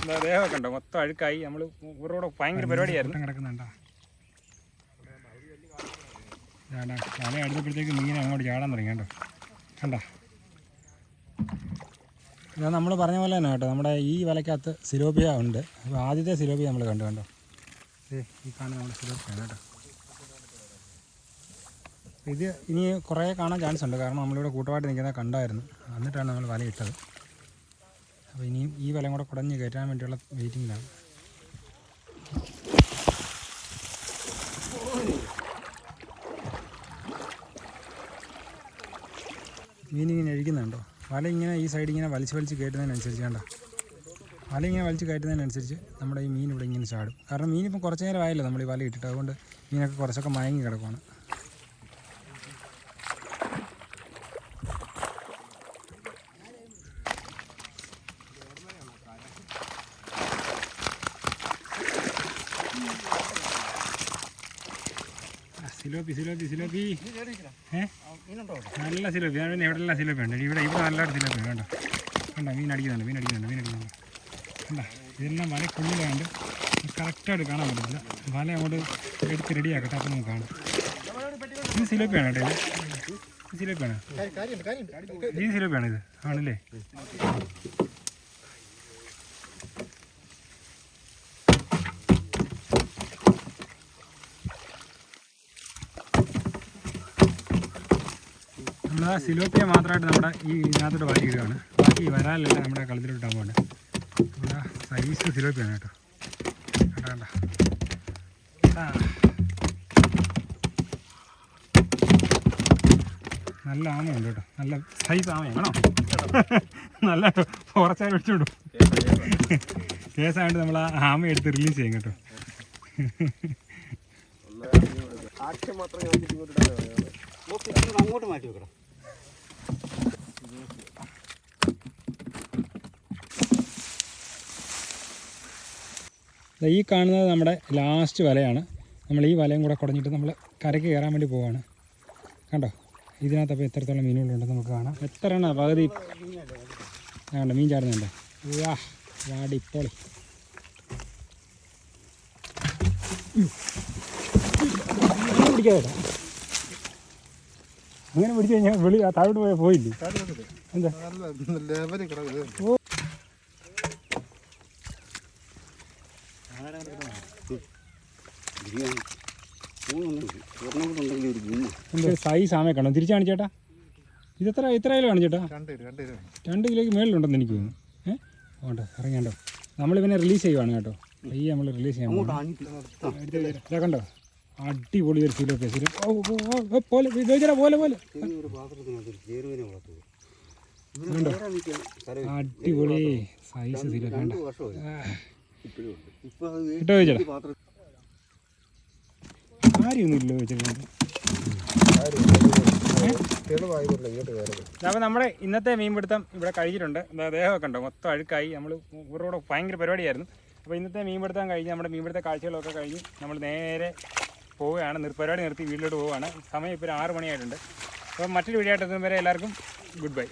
എന്താ ദേഹമൊക്കെ ഉണ്ടോ? മൊത്തം അഴുക്കായി. നമ്മൾ ഇവരോട് ഭയങ്കര പരിപാടിയായിരുന്നു. കിടക്കുന്നുണ്ടോ? ചാടാ വല അടുത്തപ്പോഴത്തേക്ക് മീൻ അങ്ങോട്ട് ചാടാൻ തുടങ്ങി കേട്ടോ. കണ്ട? ഇതാ നമ്മൾ പറഞ്ഞ പോലെ തന്നെ കേട്ടോ. നമ്മുടെ ഈ വലക്കകത്ത് സിലോപ്പിയ ഉണ്ട്. അപ്പോൾ ആദ്യത്തെ സിലോപ്പിയ നമ്മൾ കണ്ടു കണ്ടോ? ദേ, ഈ കാണുന്ന നമ്മുടെ സിലോപ്പിയ കേട്ടോ. ഇത് ഇനി കുറേ കാണാൻ ചാൻസ് ഉണ്ട്. കാരണം നമ്മളിവിടെ കൂട്ടമായിട്ട് നിൽക്കുന്നത് കണ്ടായിരുന്നു. എന്നിട്ടാണ് നമ്മൾ വല ഇട്ടത്. അപ്പോൾ ഇനിയും ഈ വലം കൂടെ കുടഞ്ഞ് കയറ്റാൻ വേണ്ടിയുള്ള വെയിറ്റിങ്ങിലാണ് മീനിങ്ങനെ അഴിക്കുന്നുണ്ടോ വല ഇങ്ങനെ ഈ സൈഡ് ഇങ്ങനെ വലിച്ച് വലിച്ച് കയറ്റുന്നതിനനുസരിച്ച് കണ്ടോ? വല ഇങ്ങനെ വലിച്ച് കയറ്റുന്നതിനനുസരിച്ച് നമ്മുടെ ഈ മീൻ ഇവിടെ ഇങ്ങനെ ചാടും. കാരണം മീനിപ്പം കുറച്ച് നേരം ആയല്ലോ നമ്മൾ ഈ വല ഇട്ടിട്ട്. അതുകൊണ്ട് മീനൊക്കെ കുറച്ചൊക്കെ മയങ്ങി കിടക്കുവാണ്. സിലോപ്പി സിലോപ്പി സിലോപ്പി. ഏ? നല്ല സിലോപ്പി. ഞാൻ പിന്നെ എവിടെയെല്ലാം സിലോപ്പി ഉണ്ട്? ഇവിടെ ഇവിടെ നല്ലൊരു സിലോപ്പി വേണ്ട വേണ്ട മീൻ അടിക്കുന്നുണ്ട് മീൻ അടിക്കുന്നുണ്ട് മീൻ അടിക്കുന്നുണ്ട്. വേണ്ട ഇതെല്ലാം വല കൊള്ളിലാണ്ട് കറക്റ്റായിട്ട് കാണാൻ പറ്റില്ല വല അങ്ങോട്ട് എടുത്ത് റെഡിയാക്കട്ടെ അപ്പോൾ നമുക്ക് കാണാം. ഇത് സിലോപ്പിയാണ് കേട്ടോ ഇത്? സിലോപ്പിയാണ്? ഇത് സിലോപ്പിയാണ് ഇത്? ആണല്ലേ? നമ്മൾ ആ സിലോപ്പിയ മാത്രമായിട്ട് നമ്മുടെ ഈ ഇതിനകത്തോട്ട് വാരി ഇടുകയാണ് ബാക്കി വരാലല്ല നമ്മുടെ കളത്തിലോട്ട് ഇടാൻ പോകുന്നത് നമ്മുടെ സൈസ് സിലോപ്പിയാണ് കേട്ടോ. കേട്ടോ. നല്ല ആമയുണ്ട് കേട്ടോ. നല്ല സൈസ് ആമയാണോ നല്ല ഫോറച്ചായി വെച്ചോട്ടു കേസായിട്ട് നമ്മൾ ആ ആമ എടുത്ത് റിലീസ് ചെയ്യും കേട്ടോ. അങ്ങോട്ട് മാറ്റി വെക്കണം ഈ കാണുന്നത് നമ്മുടെ ലാസ്റ്റ് വലയാണ്. നമ്മൾ ഈ വലയും കൂടെ കുടഞ്ഞിട്ട് നമ്മൾ കരയ്ക്ക് കയറാൻ വേണ്ടി പോവാണ്. കണ്ടോ? ഇതിനകത്ത് അപ്പോൾ എത്രത്തോളം മീനുകളുണ്ടെന്ന് നമുക്ക് കാണാം. എത്ര എണ്ണ? പകുതി. ആ കണ്ടോ? മീൻ ചാടുന്നുണ്ട് വാ വാടിപ്പോളി. പിടിക്കാതെ അങ്ങനെ പിടിച്ചു കഴിഞ്ഞാൽ വെളി താഴോട്ട് പോയാൽ പോയില്ലേ? എന്താ? സൈസ് ആമേ കാണും. തിരിച്ചു കാണിച്ചേട്ടാ ഇതെത്ര എത്ര കിലോ കാണിച്ചേട്ടാ രണ്ട് കിലോ രണ്ട് കിലോ. രണ്ട് കിലോയ്ക്ക് മേളിലുണ്ടെന്ന് എനിക്ക് തോന്നുന്നു. ഏഹ് ഓണ്ട് ഇറങ്ങിയാണ്ടോ? നമ്മൾ പിന്നെ റിലീസ് ചെയ്യുവാണ് കേട്ടോ. ഈ നമ്മൾ റിലീസ് ചെയ്യാൻ. ഇതാ കണ്ടോ? അടിപൊളി ഒരു സിലോ ഓ, പോലെ പോലെ പോലെ. അടിപൊളി സൈസ് രണ്ട് കണ്ടോ ഇട്ടോ ചോദിച്ചാ കാര്യമൊന്നുമില്ല ചോദിച്ചിട്ടുണ്ട് അപ്പോൾ നമ്മുടെ ഇന്നത്തെ മീൻപിടുത്തം ഇവിടെ കഴിഞ്ഞിട്ടുണ്ട്. എന്താ ദേഹമൊക്കെ ഉണ്ടോ? മൊത്തം അഴുക്കായി. നമ്മൾ ഇവരോട് ഭയങ്കര പരിപാടിയായിരുന്നു. അപ്പോൾ ഇന്നത്തെ മീൻപിടുത്തം കഴിഞ്ഞ് നമ്മുടെ മീൻപിടുത്ത കാഴ്ചകളൊക്കെ കഴിഞ്ഞ് നമ്മൾ നേരെ പോവുകയാണ്. പരിപാടി നിർത്തി വീട്ടിലോട്ട് പോവുകയാണ്. സമയം ഇപ്പോൾ ഒരു ആറ് മണിയായിട്ടുണ്ട്. അപ്പോൾ മറ്റൊരു വീഡിയോ ആയിട്ട് എത്തുന്നവരെ എല്ലാവർക്കും ഗുഡ് ബൈ.